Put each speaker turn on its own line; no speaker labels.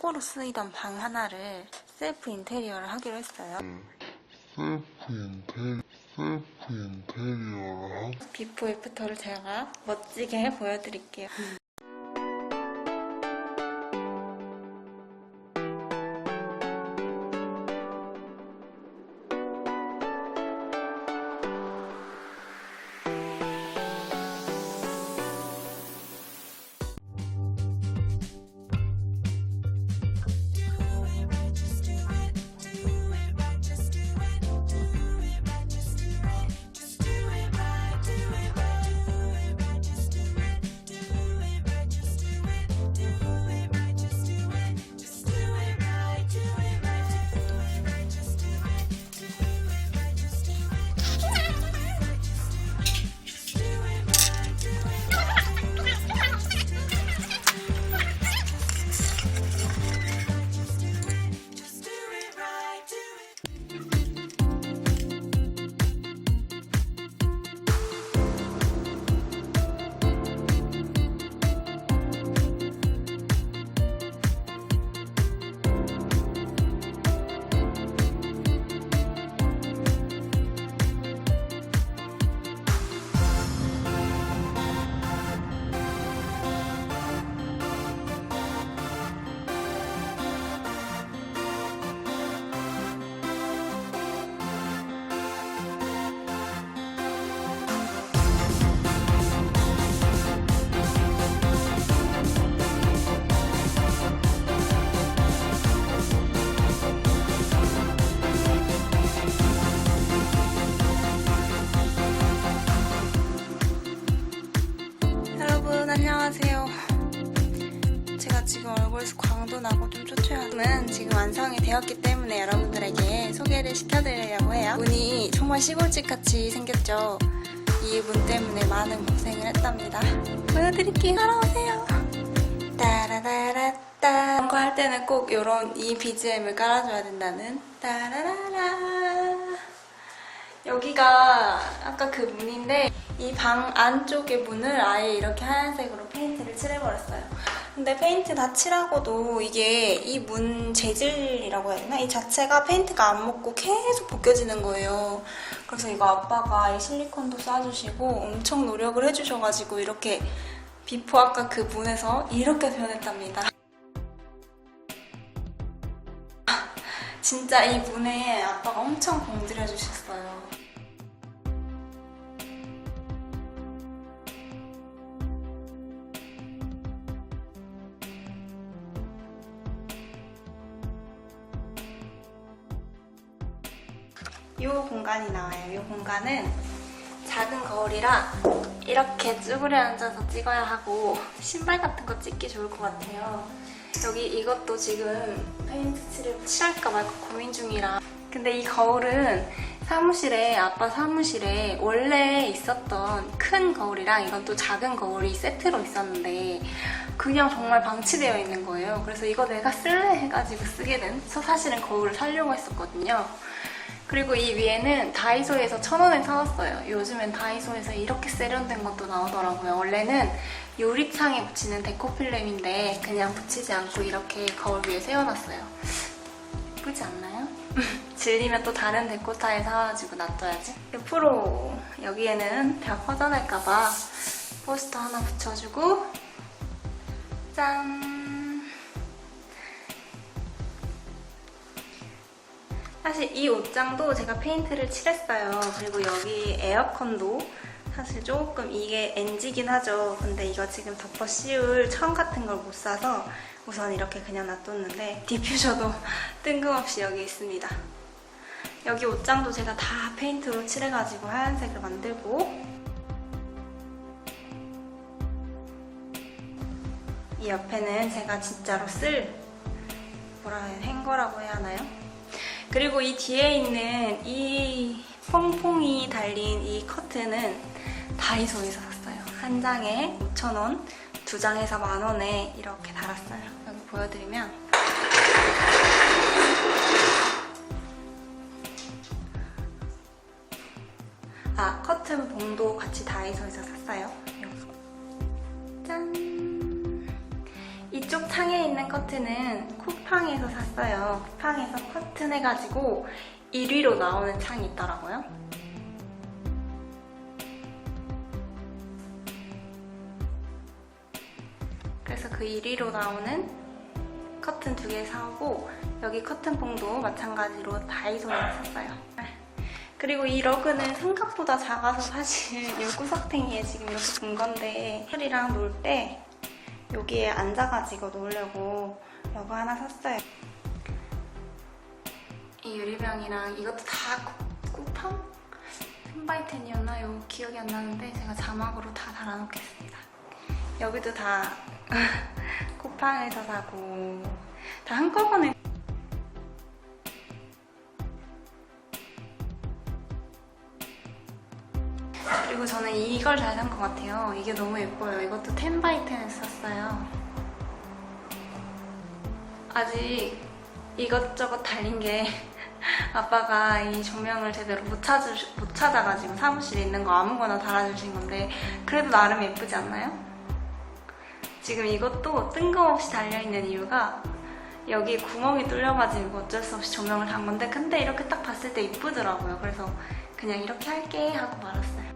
창고로 쓰이던 방 하나를 셀프 인테리어를 하기로 했어요.
셀프 인테리, 셀프 인테리어를 하고
비포 애프터를 제가 멋지게 보여드릴게요. 완성이 되었기 때문에 여러분들에게 소개를 시켜드리려고 해요. 문이 정말 시골집 같이 생겼죠. 이 문 때문에 많은 고생을 했답니다. 보여드릴게요. 따라오세요. 따라라라따 이런 거할 때는 꼭 이런 이 BGM을 깔아줘야 된다는 따라라라 여기가 아까 그 문인데 이 방 안쪽의 문을 아예 이렇게 하얀색으로 페인트를 칠해버렸어요. 근데 페인트 다 칠하고도 이게 이 문 재질이라고 해야 되나? 이 자체가 페인트가 안 먹고 계속 벗겨지는 거예요. 그래서 이거 아빠가 이 실리콘도 쏴주시고 엄청 노력을 해주셔가지고 이렇게 비포 아까 그 문에서 이렇게 변했답니다. 진짜 이 문에 아빠가 엄청 공들여 주셨어요. 이 공간이 나와요. 이 공간은 작은 거울이라 이렇게 쭈그려 앉아서 찍어야 하고 신발 같은 거 찍기 좋을 것 같아요. 여기 이것도 지금 페인트 칠을 칠할까 말까 고민 중이라 근데 이 거울은 사무실에 아빠 사무실에 원래 있었던 큰 거울이랑 이건 또 작은 거울이 세트로 있었는데 그냥 정말 방치되어 있는 거예요. 그래서 이거 내가 쓸래 해가지고 쓰게 된. 그래서 사실은 거울을 사려고 했었거든요. 그리고 이 위에는 다이소에서 천 원에 사왔어요. 요즘엔 다이소에서 이렇게 세련된 것도 나오더라고요. 원래는 유리창에 붙이는 데코필름인데 그냥 붙이지 않고 이렇게 거울 위에 세워놨어요. 예쁘지 않나요? 질리면 또 다른 데코타에 사가지고 놔둬야지. 옆으로 여기에는 벽 허전할까봐 포스터 하나 붙여주고 짠! 사실 이 옷장도 제가 페인트를 칠했어요. 그리고 여기 에어컨도 사실 조금 이게 NG긴 하죠. 근데 이거 지금 덮어 씌울 천 같은 걸 못 사서 우선 이렇게 그냥 놔뒀는데 디퓨저도 뜬금없이 여기 있습니다. 여기 옷장도 제가 다 페인트로 칠해가지고 하얀색을 만들고 이 옆에는 제가 진짜로 쓸 뭐라 해야 행거라고 해야 하나요? 그리고 이 뒤에 있는 이 퐁퐁이 달린 이 커튼은 다이소에서 샀어요. 한 장에 5,000원, 두 장에서 만 원에 이렇게 달았어요. 여기 보여드리면 아 커튼 봉도 같이 다이소에서 샀어요. 짠! 이쪽 창에 있는 커튼은 쿠팡에서 샀어요. 쿠팡에서 커튼 해가지고 1위로 나오는 창이 있더라고요. 그래서 그 1위로 나오는 커튼 두 개 사오고 여기 커튼봉도 마찬가지로 다이소에서 샀어요. 그리고 이 러그는 생각보다 작아서 사실 이 구석탱이에 지금 이렇게 둔 건데 소리랑 놀때 여기에 앉아가지고 놀려고 러그 하나 샀어요. 이 유리병이랑 이것도 다 꾸- 쿠팡? 펜바이텐이었나요? 기억이 안 나는데 제가 자막으로 다 달아놓겠습니다. 여기도 다 쿠팡에서 사고 다 한꺼번에 그리고 저는 이걸 잘 산 것 같아요. 이게 너무 예뻐요. 이것도 텐바이텐에서 샀어요. 아직 이것저것 달린 게 아빠가 이 조명을 제대로 못, 찾으, 못 찾아가지고 사무실에 있는 거 아무거나 달아주신 건데 그래도 나름 예쁘지 않나요? 지금 이것도 뜬금없이 달려있는 이유가 여기 구멍이 뚫려가지고 어쩔 수 없이 조명을 단 건데 근데 이렇게 딱 봤을 때 이쁘더라고요. 그래서 그냥 이렇게 할게 하고 말았어요.